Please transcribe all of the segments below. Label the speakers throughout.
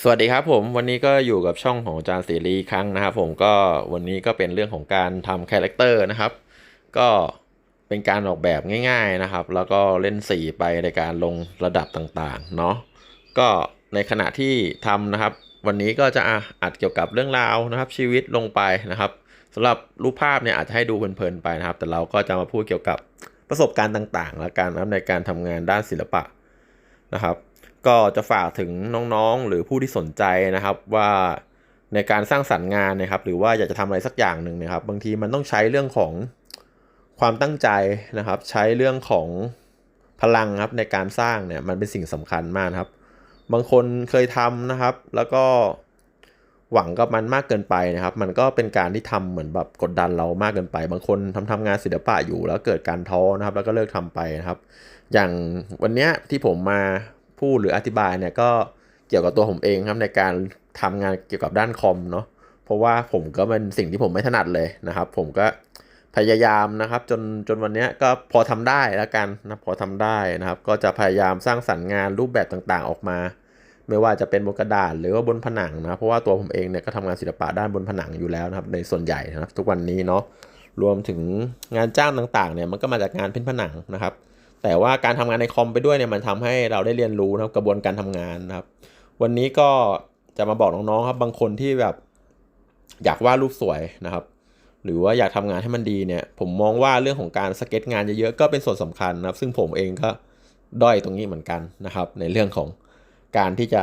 Speaker 1: สวัสดีครับผมวันนี้ก็อยู่กับช่องของอาจารย์สรีอีครั้งนะครับผมก็วันนี้ก็เป็นเรื่องของการทำคาแรคเตอร์นะครับ ก็เป็นการออกแบบง่าย ๆนะครับ แล้วก็เล่นสีไปในการลงระดับต่างๆเนาะก็ในขณะที่ทำนะครับ วันนี้ก็จะอัดเกี่ยวกับเรื่องราวนะครับ ชีวิตลงไปนะครับสำหรับรูปภาพเนี่ยอาจจะให้ดูเพลินๆไปนะครับ แต่เราก็จะมาพูดเกี่ยวกับประสบการณ์ต่างๆ และการนะครับในการทำงานด้านศิลปะนะครับ ก็จะฝากถึงน้องๆ หรือผู้ที่สนใจนะครับว่าในการสร้างสรรค์งานนะครับ หรือว่าอยากจะทำอะไรสักอย่างหนึ่งนะครับ บางทีมันต้องใช้เรื่องของความตั้งใจนะครับ ใช้เรื่องของพลังครับในการสร้างเนี่ยมันเป็นสิ่งสำคัญมากครับ บางคนเคยทำนะครับ แล้วก็หวังกับมันมากเกินไปนะครับ มันก็เป็นการที่ทำเหมือนแบบกดดันเรามากเกินไป บางคนทำทำงานศิลปะอยู่แล้วเกิดการท้อนะครับ แล้วก็เลิกทำไปนะครับ อย่างวันเนี้ยที่ผมมา พูดหรืออธิบายเนี่ยก็เกี่ยวกับตัวผมเองครับในการทำงานเกี่ยวกับด้านคอมเนาะเพราะว่าผมก็เป็นสิ่งที่ผมไม่ถนัดเลยนะครับ ผมก็พยายามนะครับ จนจนวันนี้ก็พอทำได้แล้วกันนะพอทำได้นะครับ ก็จะพยายามสร้างสรรค์งานรูปแบบต่างๆออกมา ไม่ว่าจะเป็นบนกระดาษหรือว่าบนผนังนะเพราะว่าตัวผมเองเนี่ยก็ทำงานศิลปะด้านบนผนังอยู่แล้วนะครับ ในส่วนใหญ่นะครับ ทุกวันนี้เนาะรวมถึงงานจ้างต่างๆเนี่ยมันก็มาจากงานเพ้นผนังนะครับ แต่ว่าการทำงานในคอมไปด้วยเนี่ยมันทำให้เราได้เรียนรู้นะครับกระบวนการทำงานนะครับ วันนี้ก็จะมาบอกน้องๆครับบางคนที่แบบ อยากวาดรูปสวยนะครับ หรือว่าอยากทำงานให้มันดีเนี่ย ผมมองว่าเรื่องของการสเก็ตงานเยอะๆก็เป็นส่วนสำคัญนะครับ ซึ่งผมเองก็ด้อยตรงนี้เหมือนกันนะครับ ในเรื่องของการที่จะ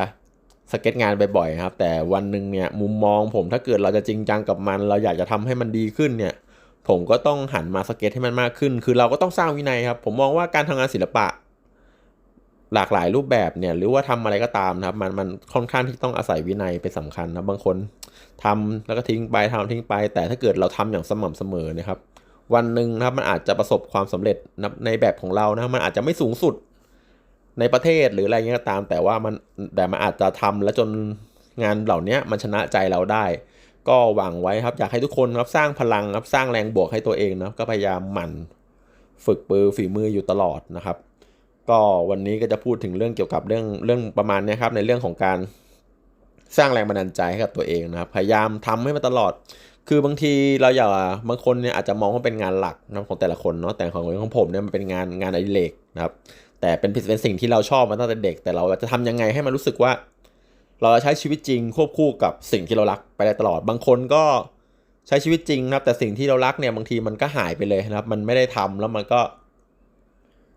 Speaker 1: สเก็ตงานบ่อยๆครับ แต่วันหนึ่งเนี่ยมุมมองผมถ้าเกิดเราจะจริงจังกับมัน เราอยากจะทำให้มันดีขึ้นเนี่ย ผมก็ต้องหันมาสเก็ตให้มันมากขึ้น คือเราก็ต้องสร้างวินัยครับ ผมมองว่าการทำงานศิลปะ หลากหลายรูปแบบเนี่ย หรือว่าทำอะไรก็ตามนะครับ มันมันค่อนข้างที่ต้องอาศัยวินัยเป็นสำคัญนะบางคนทำแล้วก็ทิ้งไปทำทิ้งไป แต่ถ้าเกิดเราทำอย่างสม่ำเสมอนะครับ วันหนึ่งนะครับมันอาจจะประสบความสำเร็จในแบบของเรานะมันอาจจะไม่สูงสุดในประเทศหรืออะไรเงี้ยก็ตาม แต่ว่ามันแต่มันอาจจะทำแล้วจนงานเหล่านี้มันชนะใจเราได้ ก็หวังไว้ครับอยากให้ทุกคนครับสร้างพลังครับสร้างแรงบวกให้ตัวเองนะก็พยายามหมั่นฝึกปือฝีมืออยู่ตลอดนะครับ ก็วันนี้ก็จะพูดถึงเรื่องเกี่ยวกับเรื่องเรื่องประมาณนี้ครับในเรื่องของการสร้างแรงบันดาลใจให้กับตัวเองนะครับพยายามทำให้มันตลอด คือบางทีเราอย่าบางคนเนี่ยอาจจะมองว่าเป็นงานหลักนะของแต่ละคนเนาะแต่ของของผมเนี่ยมันเป็นงานงานอดิเรกนะครับแต่เป็นเป็นสิ่งที่เราชอบมาตั้งแต่เด็ก แต่เราจะทำยังไงให้มันรู้สึกว่า เราจะใช้ชีวิตจริงควบคู่กับสิ่งที่เรารักไปได้ตลอด บางคนก็ใช้ชีวิตจริงนะครับ แต่สิ่งที่เรารักเนี่ยบางทีมันก็หายไปเลยนะครับ มันไม่ได้ทำแล้วมันก็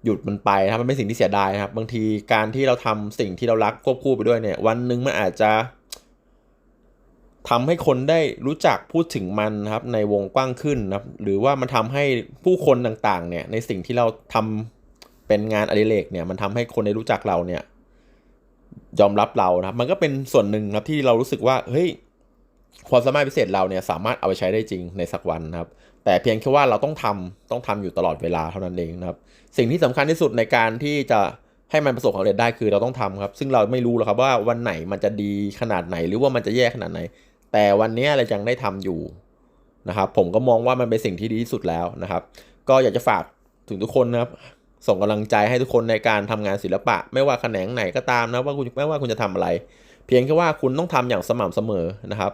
Speaker 1: หยุดมันไปนะครับมันเป็นสิ่งที่เสียดายนะครับ บางทีการที่เราทำสิ่งที่เรารักควบคู่ไปด้วยเนี่ย วันหนึ่งมันอาจจะทำให้คนได้รู้จักพูดถึงมันนะครับ ในวงกว้างขึ้นนะครับ หรือว่ามันทำให้ผู้คนต่างๆ เนี่ย ในสิ่งที่เราทำเป็นงานอดิเรกเนี่ย มันทำให้คนได้รู้จักเราเนี่ย ยอมรับเรานะครับ มันก็เป็นส่วนหนึ่งครับที่เรารู้สึกว่าเฮ้ยความสามารถพิเศษเราเนี่ยสามารถเอาไปใช้ได้จริงในสักวันนะครับ แต่เพียงแค่ว่าเราต้องทำต้องทำอยู่ตลอดเวลาเท่านั้นเองนะครับ สิ่งที่สำคัญที่สุดในการที่จะให้มันประสบความสำเร็จได้คือเราต้องทำครับ ซึ่งเราไม่รู้หรอกครับว่าวันไหนมันจะดีขนาดไหน หรือว่ามันจะแย่ขนาดไหน แต่วันนี้เรายังได้ทำอยู่นะครับ ผมก็มองว่ามันเป็นสิ่งที่ดีที่สุดแล้วนะครับ ก็อยากจะฝากถึงทุกคนนะครับ ส่งกำลังใจให้ทุกคนในการทำงานศิลปะ ไม่ว่าแขนงไหนก็ตามนะว่าคุณไม่ว่าคุณจะทำอะไร เพียงแค่ว่าคุณต้องทำอย่างสม่ำเสมอนะครับ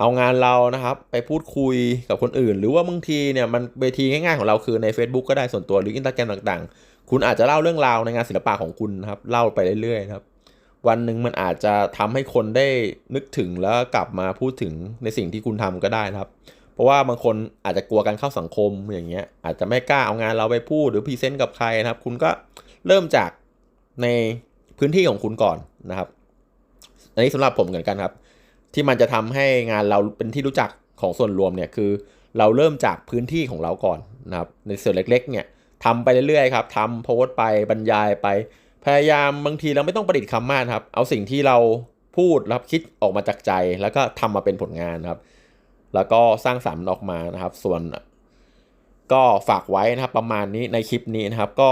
Speaker 1: เอางานเรานะครับ ไปพูดคุยกับคนอื่น หรือว่าบางทีเนี่ยมันเวทีง่ายๆของเราคือใน Facebook ก็ได้ส่วนตัวหรืออินสตาแกรมต่างๆ คุณอาจจะเล่าเรื่องราวในงานศิลปะของคุณนะครับเล่าไปเรื่อยๆนะครับวันหนึ่งมันอาจจะทำให้คนได้นึกถึงแล้วกลับมาพูดถึงในสิ่งที่คุณทำก็ได้นะครับ เพราะว่าบางคนอาจจะกลัวการเข้าสังคมอย่างเงี้ยอาจจะไม่กล้าเอางานเราไปพูดหรือพรีเซนต์กับใครนะครับ คุณก็เริ่มจากในพื้นที่ของคุณก่อนนะครับอันนี้สำหรับผมเหมือนกันครับ ที่มันจะทำให้งานเราเป็นที่รู้จักของส่วนรวมเนี่ยคือ เราเริ่มจากพื้นที่ของเราก่อนนะครับในส่วนเล็ก ๆ เนี่ยทำไปเรื่อยๆครับทำโพสต์ไปบรรยายไป พยายามบางทีเราไม่ต้องประดิษฐ์คำมากครับ เอาสิ่งที่เราพูดแล้วคิดออกมาจากใจ แล้วก็ทำมาเป็นผลงานครับ แล้วก็สร้างสรรค์ออกมานะครับ ส่วนก็ฝากไว้นะครับประมาณนี้ในคลิปนี้นะครับ ก็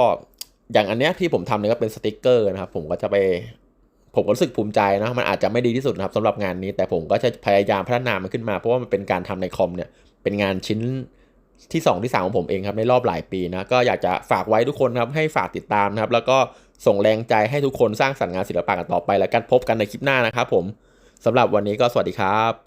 Speaker 1: อย่างอันเนี้ยที่ผมทำเนี่ยก็เป็นสติกเกอร์นะครับ ผมก็จะไปผมก็รู้สึกภูมิใจนะมันอาจจะไม่ดีที่สุดนะครับสำหรับงานนี้ แต่ผมก็จะพยายามพัฒนามันขึ้นมา เพราะว่ามันเป็นการทำในคอมเนี่ยเป็นงานชิ้นที่ 2 ที่ 3 ของผมเองครับในรอบหลายปีนะก็อยากจะฝากไว้ทุกคนครับให้ฝากติดตามนะครับ แล้วก็ส่งแรงใจให้ทุกคนสร้างสรรค์งานศิลปะกันต่อไป แล้วกันพบกันในคลิปหน้านะครับผมสำหรับวันนี้ก็สวัสดีครับ